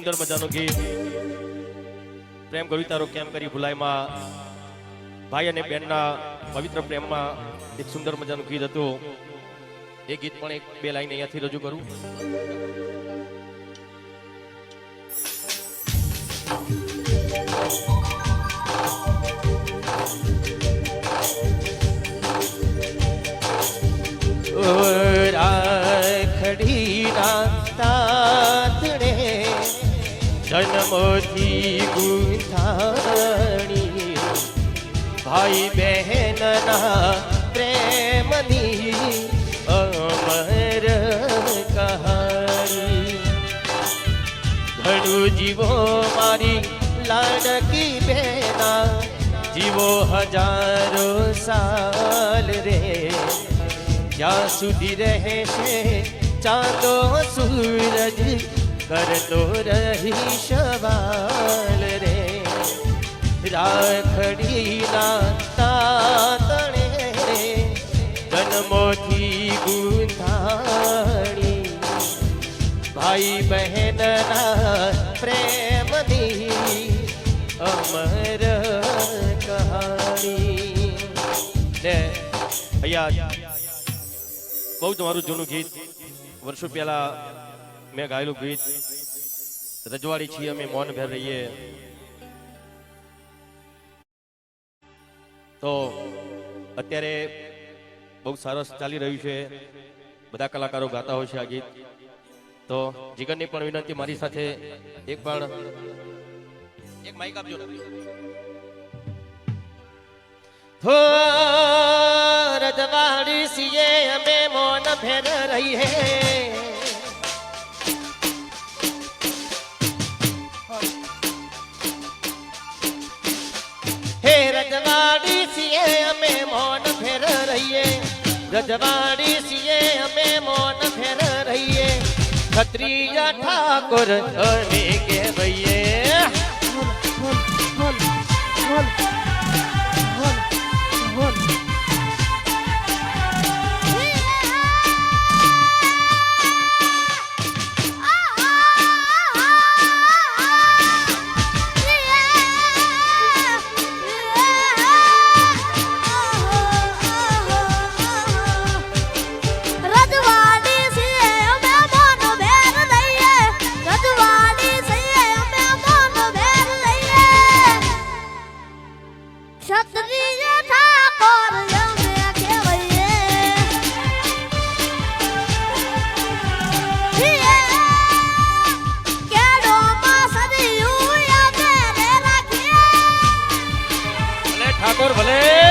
સુંદર મજાનું ગીત. પ્રેમ કવિતારો કેમ કરી ભુલાઈમાં? ભાઈ અને બહેનના પવિત્ર પ્રેમમાં એક સુંદર મજાનું ગીત હતું. એ ગીત પણ એક બે લાઈન અહીંયાથી રજૂ કરું. જન્મોથી ગુંથાણી ભાઈ બહેનના પ્રેમની અમર કહાણી ઘણું જીવો મારી લાડકી બેના જીવો હજારો સાલ રે જ્યાં સુધી રહેશે ચાંદો સૂરજ કરતો રહી સવાલ રે. રાખડીના તાતણે જન્મોથી ગુંધાણી. ભાઈ બહેનના પ્રેમની અમર કહાણી. ને અહીંયા બહુ તમારું જૂનું ગીત. વર્ષો પહેલા મેં ગાયેલું ગીત રજવાડી છીએ, અમે મૌન ભેર રહીએ. તો અત્યારે બહુ સરસ ચાલી રહ્યું છે. બધા કલાકારો ગાતા હોય છે આ ગીત. તો જીગનની પણ વિનંતી મારી સાથે એક પણ એક માઈક આપજો. હો રજવાડી સીએ, અમે મૌન ભેર રહીએ. રજવાડી સીએ અમે મૌન ફેર રહીએ રજવાડી સીએ અમે મૌન ફેર રહીએ ક્ષત્રિય ઠાકોર અમે કહેવાઈએ ભલે. ભલે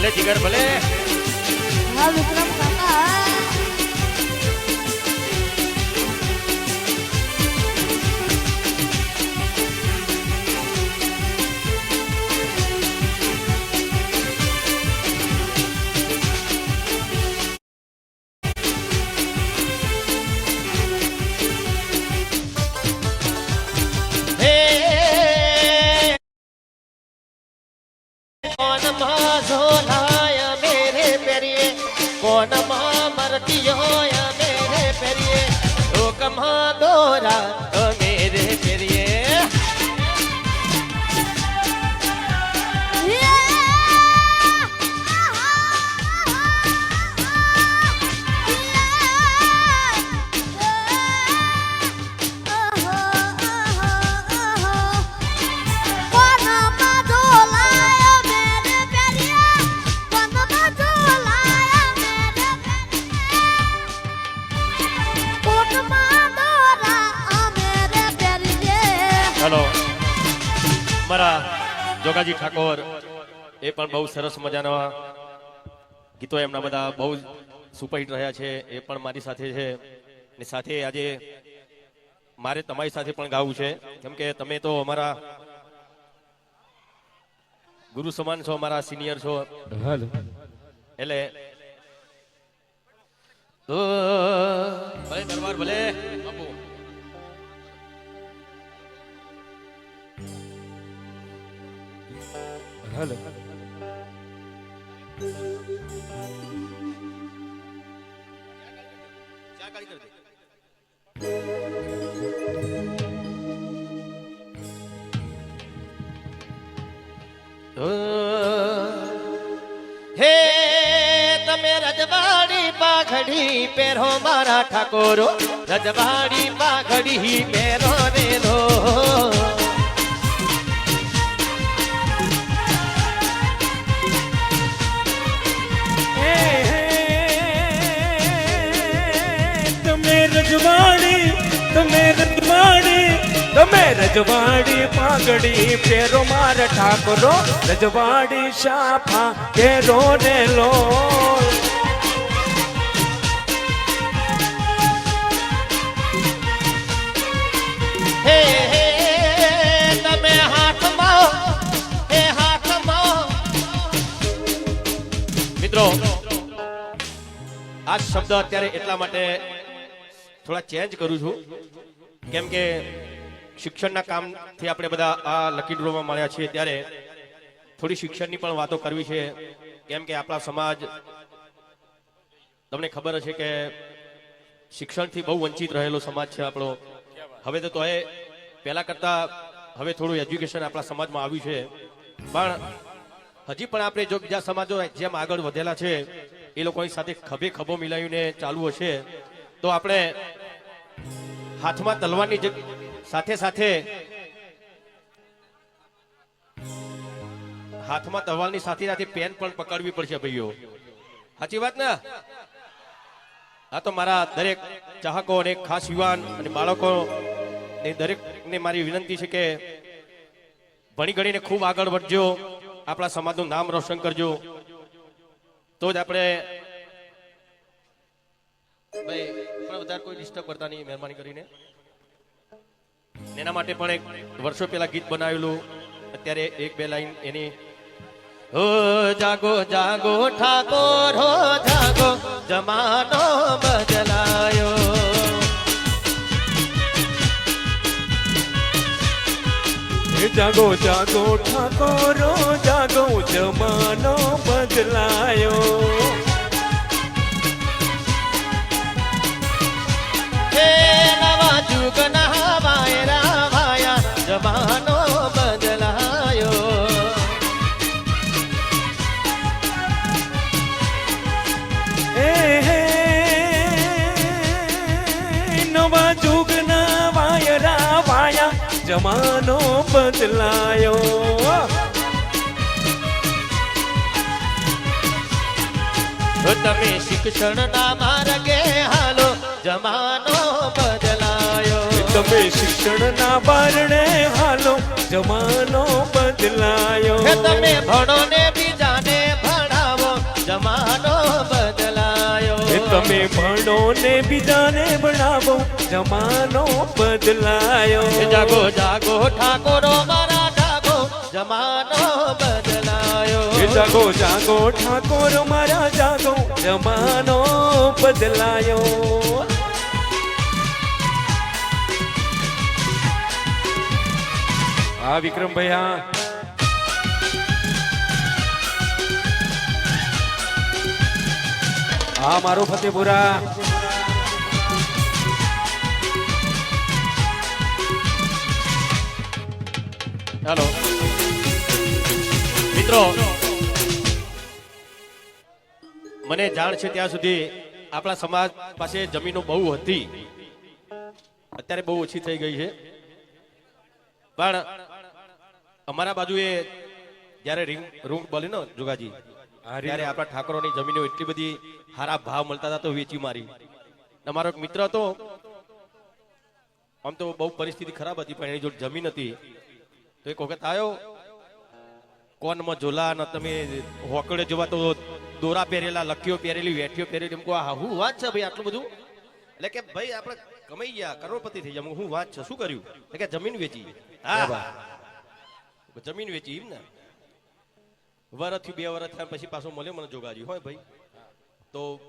ભલે જીગર ભલે. હા વિક્રમ ઠાકોર એ પણ બહુ સરસ મજાના ગીતો એમના બધા બહુ સુપરહિટ રહ્યા છે એ પણ મારી સાથે છે. ને સાથે આજે મારે તમારી સાથે પણ ગાવું છે. કેમ કે તમે તો અમારા ગુરુ સમાન છો અમારા સિનિયર છો. એટલે ભલે દરબાર ભલે. દે. હે તમે રજવાડી પાઘડી પહેરો મારા ઠાકોરો રજવાડી પાઘડી પહેરો રે તમે રજવાડી તમે રજવાડી પાઘડી પેરો માર ઠાકોરો, રજવાડી શાફા પેરો ને લો મિત્રો, આ શબ્દ અત્યારે એટલા માટે થોડા ચેન્જ કરું છું. કેમ કે શિક્ષણના કામથી આપણે બધા આ લકી ડ્રોમાં મળ્યા છીએ ત્યારે થોડી શિક્ષણની પણ વાતો કરવી છે. કેમ કે આપણા સમાજ, તમને ખબર હશે કે શિક્ષણથી બહુ વંચિત રહેલો સમાજ છે આપણો. હવે તો તોય પહેલા કરતા હવે થોડું એજ્યુકેશન આપણા સમાજમાં આવ્યું છે. પણ હજી પણ આપણે જો બીજા સમાજો જેમ આગળ વધેલા છે, એ લોકોની સાથે ખભે ખભો મિલાવીને ચાલુ હશે, તો આપણે હાથમાં તલવારની જગ- સાથે સાથે હાથમાં તલવારની સાથે સાથે પેન પણ પકડવી પડશે ભાઈઓ. સાચી વાત ને? આ તો મારા દરેક ચાહકો અને ખાસ યુવાન અને બાળકો ને દરેકને મારી વિનંતી છે કે ભણી ગણીને ખૂબ આગળ વધજો, આપણા સમાજનું નામ રોશન કરજો. તો જ આપણે ભાઈ વધારે કોઈ ડિસ્ટર્બ કરતા નહીં, મહેરબાની કરીને. એના માટે પણ એક વર્ષો પહેલા ગીત બનાવેલું. અત્યારે એક બે લાઈન એની, હો, જાગો જાગો, ઠાકોર, હો, જાગો, જમાનો બદલાયો. જાગો જાગો, ઠાકોરો જાગો, જમાનો બદલાયો. જમાનો બદલાયો તમે શિક્ષણ ના માર્ગે હાલો જમાનો તમે શિક્ષણના બારણે હાલો જમાનો બદલાયો. હે તમે ભણો ને બીજાને ભણાવો જમાનો બદલાયો. તમે ભણો ને બીજાને ભણાવો જમાનો બદલાયો. જાગો જાગો ઠાકોરો મારા જાગો જમાનો બદલાયો. જાગો જાગો ઠાકોર મારા જાગો જમાનો બદલાયો. હા વિક્રમભાઈ હા. હા, મારો ફતેપુરા. હેલો. મિત્રો, મને જાણ છે ત્યાં સુધી આપણા સમાજ પાસે જમીનો બહુ હતી. અત્યારે બહુ ઓછી થઈ ગઈ છે. પણ અમારા બાજુએ જ્યારે રિંગ રૂમ બોલે ને જોગાજી ત્યારે આપણા ઠાકોરોની જમીનો એટલી બધી સારા ભાવ મળતા હતા તો વેચી મારી. અમારો એક મિત્ર હતો આમ તો બહુ પરિસ્થિતિ ખરાબ હતી પણ એની જોડે જમીન હતી. તો એક વખત આવ્યો કોનમાં ઝોલા ને તમે હોકડે જોવા તો દોરા પહેરેલા લકીઓ પહેરેલી વેઠીઓ પહેરેલી એમ કહો આ હું વાત છે ભાઈ આટલું બધું? એટલે કે ભાઈ આપણે કમાઈ ગયા કરોડપતિ થઈ ગયા. હું વાત છે શું કર્યું? એટલે કે જમીન વેચી. હા. જમીન વેચી એમ ને? વરસથી બે વરસ થયા પછી પાછો મળ્યો મને જોગાજી. હોય ભાઈ. તો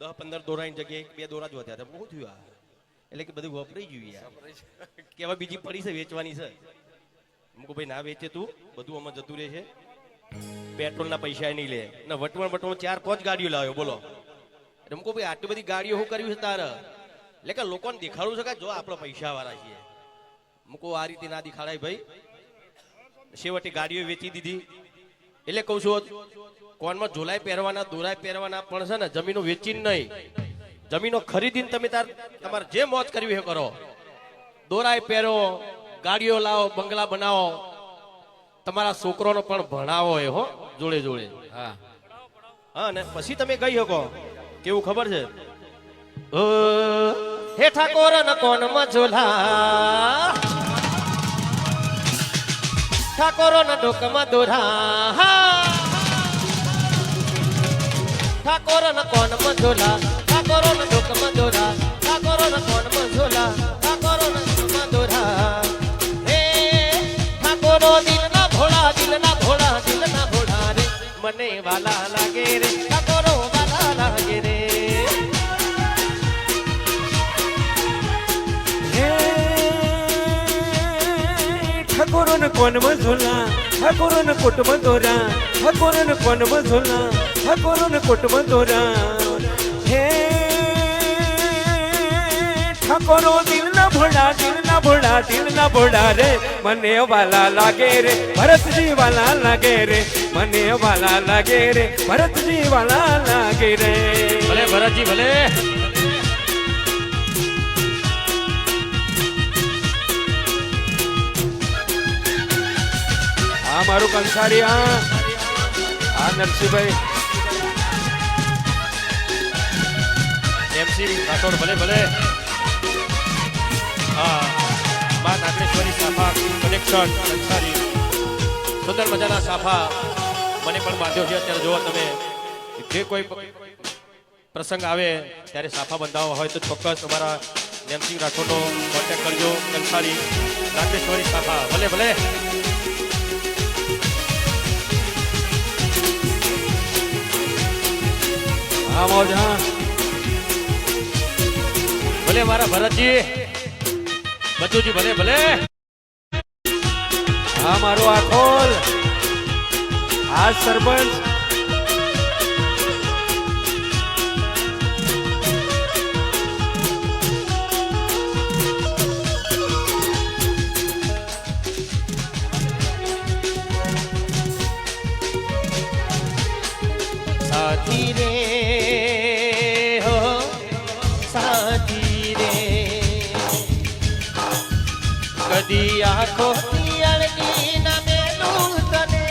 દસ પંદર દોરાની જગ્યાએ બે દોરા જ વધ્યા હતા. બહુ થયું આ. એટલે કે બધું વપરાઈ ગયું યાર. કે બીજી પડી છે વેચવાની છે? મૂકો ભાઈ, ના વેચે તું. બધું આમાં જતું રહે છે. પેટ્રોલ ના પૈસા નહીં લે. ને વટવણ વટવણ ચાર પાંચ ગાડીઓ લાવ્યો. બોલો. એટલે મૂકો ભાઈ, આટલી બધી ગાડીઓ શું કર્યું છે તારે? એટલે કે લોકોને દેખાડવું છે કે જો આપણે પૈસા વાળા છીએ મુકુ આ રીતે ના દેખાડાય ભાઈ. છેવટે ગાડીઓ વેચી દીધી. એટલે કહું છું કોનમાં ઝોલાય પહેરવાના દોરાય પહેરવાના પણ છે ને જમીનો વેચીને નહીં. જમીનો ખરીદીને તમે તાર તમારે જે મોજ કરવી એ કરો. દોરાય પહેરો ગાડીઓ લાવો બંગલા બનાવો. તમારા છોકરોનો પણ ભણાવો એ હો જોડે જોડે. હા. હા ને પછી તમે કહી શકો. કેવું ખબર છે? હે ઠાકોર ન કોન મજોલા ઠાકોરો ન ડોકમાં દોરા. ઠાકોર ન કોણ મજોલા ઠાકોરો ન ડોકમાં દોરા. ઠાકોરો ન કોણ મજોલા ઠાકોરો ન ડોકમાં દોરા. હે, ઠાકોરો દિલ ના ભોળા દિલ ના ભોળા દિલ ના ભોળા રે. મને વાલા લાગે રે. કોન ઝોલા ઠાકોરન ને કોટ દોરા. ઠાકોરો ને કોન ઝોલા ઠાકોરન ને કોટ દોરા. હે, ઠાકોરો દિલ ના ભોળા દિલ ના ભોળા દિલ ના ભોળા રે. મને વાલા લાગે રે, ભરતજી વાલા લાગે રે. મને વાલા લાગે રે, ભરતજી વાલા લાગે રે. ભલે ભરતજી, ભલે. મારું કંસારી, હા. આ નરસિંહભાઈ. એમસી રાઠોડ, ભલે ભલે. હા મા નાગેશ્વરી સાફા કનેક્શન કંસારી. સુંદર મજાના સાફા મને પણ બાંધ્યો છે. અત્યારે જોવો તમે, જે કોઈ પ્રસંગ આવે, ત્યારે સાફા બંધાવો હોય તો ચોક્કસ અમારા નેમસિંહ રાઠોડનો કોન્ટેક્ટ કરજો. કંસારી નાગેશ્વરી સાફા ભલે ભલે. હા. મોજ ભલે મારા ભરતજી બચુજી ભલે ભલે. હા મારો આખોલ આ સરપંચ. સાથી બધી આંખો અળગી ના મેલું તને.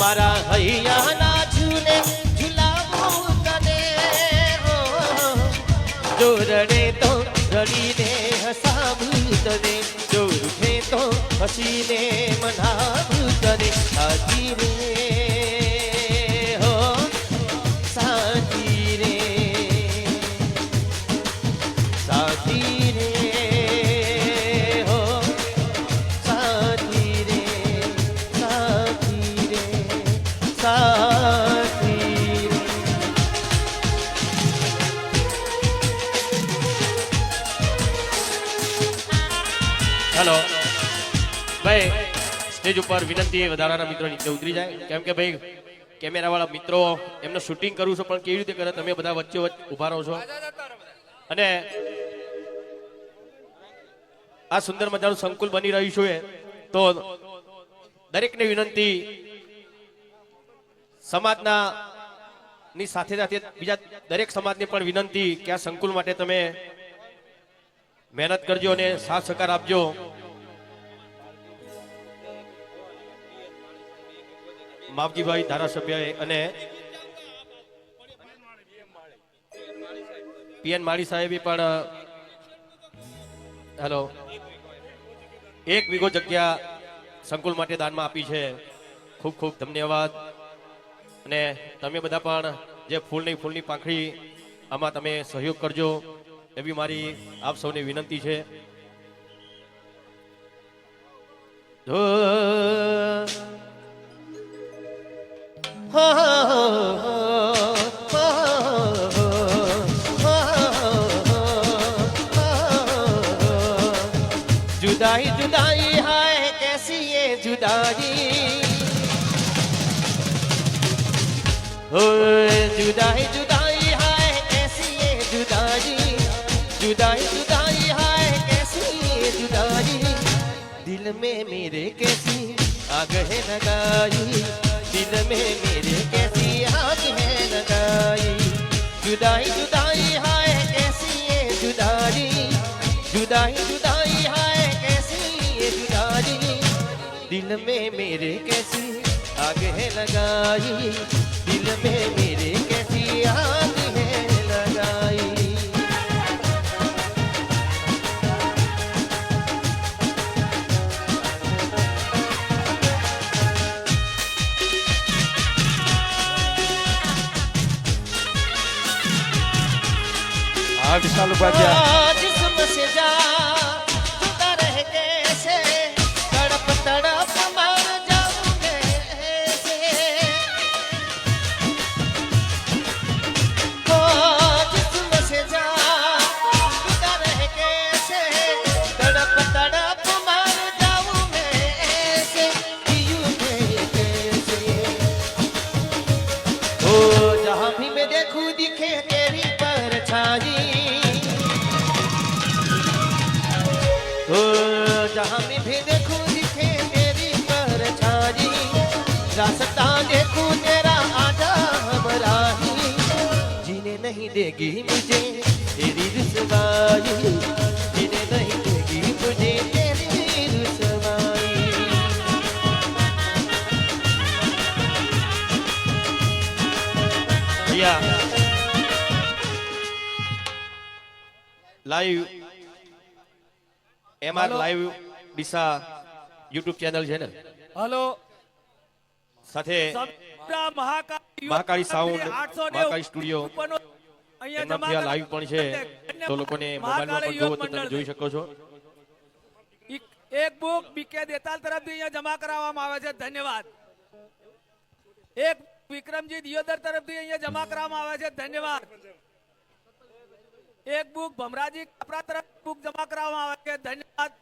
મારા હૈયાના ઝૂલે ઝુલાવું તને. જો રડે તો રડીને હસાવું તને જો રૂઠે તો હસીને મનાવું તને હાજી રે સ્ટેજ ઉપર વિનંતી વધારાના મિત્રો નીચે ઉતરી જાય. કેમ કે ભાઈ કેમેરા વાળા મિત્રો એમને શૂટિંગ કરું છું, પણ કેવી રીતે કરે તમે બધા વચ્ચે ઊભા રહો છો. અને આ સુંદર મજાનું સંકુલ બની રહ્યું છે તો દરેકને વિનંતી, સમાજના ની સાથે સાથે બીજા દરેક સમાજને પણ વિનંતી કે આ સંકુલ માટે તમે મહેનત કરજો અને સાથ સહકાર આપજો. માવજીભાઈ ધારાસભ્ય અને પીએન માળી સાહેબે પણ હેલો, એક વીઘો જગ્યા સંકુલ માટે દાનમાં આપી છે. ખૂબ ખૂબ ધન્યવાદ. અને તમે બધા પણ જે ફૂલની ફૂલની પાંખડી આમાં તમે સહયોગ કરજો, એવી મારી આપ સૌને વિનંતી છે. જો जुदाई जुदाई हाय, कैसी ये जुदाई? हो जुदाई जुदाई हाय, कैसी ये जुदाई? जुदाई जुदाई हाय, कैसी ये जुदाई? दिल में मेरे कैसी आग है लगाई? दिल में मेरे कैसी आग है लगाई जुदाई जुदाई हाय कैसी ये जुदाई जुदाई जुदाई हाय कैसी ये जुदाई दिल में मेरे कैसी आग है लगाई दिल में मेरे कैसी आग Martins na Luguadiana. देगी मुझे तेरी रुसवाई जीने नहीं देगी मुझे तेरी रुसवाई અહીંયા live MR live Deesa YouTube channel છે ને હલો સાથે સપ્તાહ મહાકાળી મહાકાળી સાઉન્ડ, 890 મહાકાળી સ્ટુડિયો, કર- લાઈવ પણ છે. તો લોકોને મોબાઈલમાં પણ જોવો તો તમે જોઈ શકો છો. એક- બુક બીકે દેતાલ તરફથી અહીંયા જમા કરાવવામાં આવે છે. ધન્યવાદ. એક વિક્રમજી દિયોદર તરફથી અહીંયા જમા કરાવવામાં આવે છે. ધન્યવાદ. એક બુક ભમરાજી કપરા તરફ બુક જમા કરાવવામાં આવે છે. ધન્યવાદ.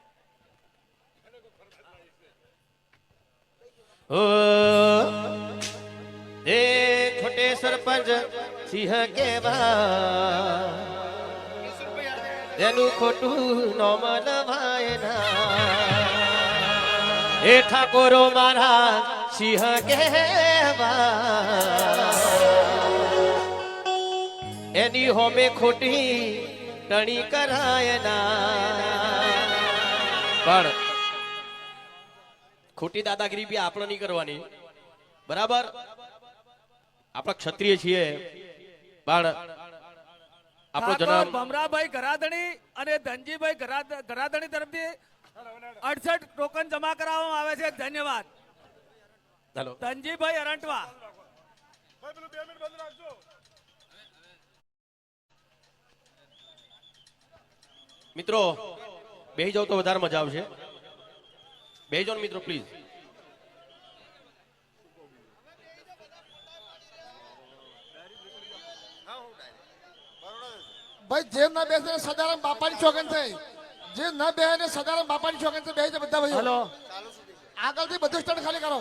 ઓ એ ખોટે સરપંચ સિંહ કેવા? એનું ખોટું નોમ નવાય ના. એ ઠાકોરો મારા સિંહ કેવા? એની હોમે ખોટી ટણી કરાય પણ ખોટી દાદાગીરી બી આપણે નહીં કરવાની. બરાબર? આપણે ક્ષત્રિય છીએ. પણ આપણો જન્મ ભમરાભાઈ ગરાધણી અને ધનજીભાઈ ગરાધણી તરફથી અડસઠ ટોકન જમા કરાવવામાં આવે છે. ધન્યવાદ. ચાલો. ધનજીભાઈ અરંટવા. મિત્રો બે જાવ તો વધારે મજા આવશે. બે જાઓ મિત્રો પ્લીઝ ભાઈ જે ના બેસે સદારામ બાપાની ચોગન થઈ. જે ન બે ને સદારામ બાપાની ચોગન થઈ. બે જાય બધા ભાઈ હલો. આગળથી બધું સ્ટેન્ડ ખાલી કરો.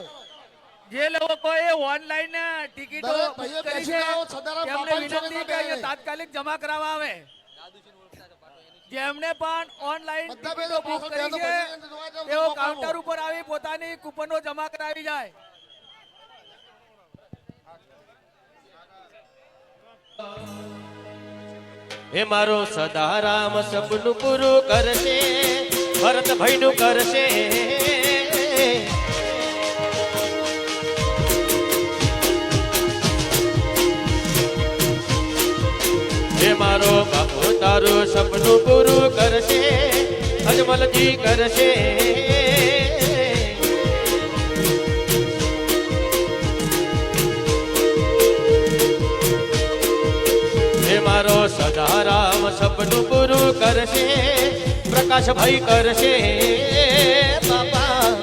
જે લોકો એ ઓનલાઈન ટિકિટો બુક કરી છે સદારામ બાપાની અહીંયા બેસે. તાત્કાલિક જમા કરાવવા આવે. જેમને પણ ઓનલાઈન ટિકિટો બુક કરી છે તેઓ કાઉન્ટર ઉપર આવી પોતાની કૂપનો જમા કરાવી જાય. હે મારો સદારામ, સપનું પૂરું કરશે, ભરતનું કરશે. હે મારો બાપુ, તારું સપનું પૂરું કરશે, અજમલજી કરશે. રામ સપનું પૂરું કરશે પ્રકાશભાઈ કરશે બાપા.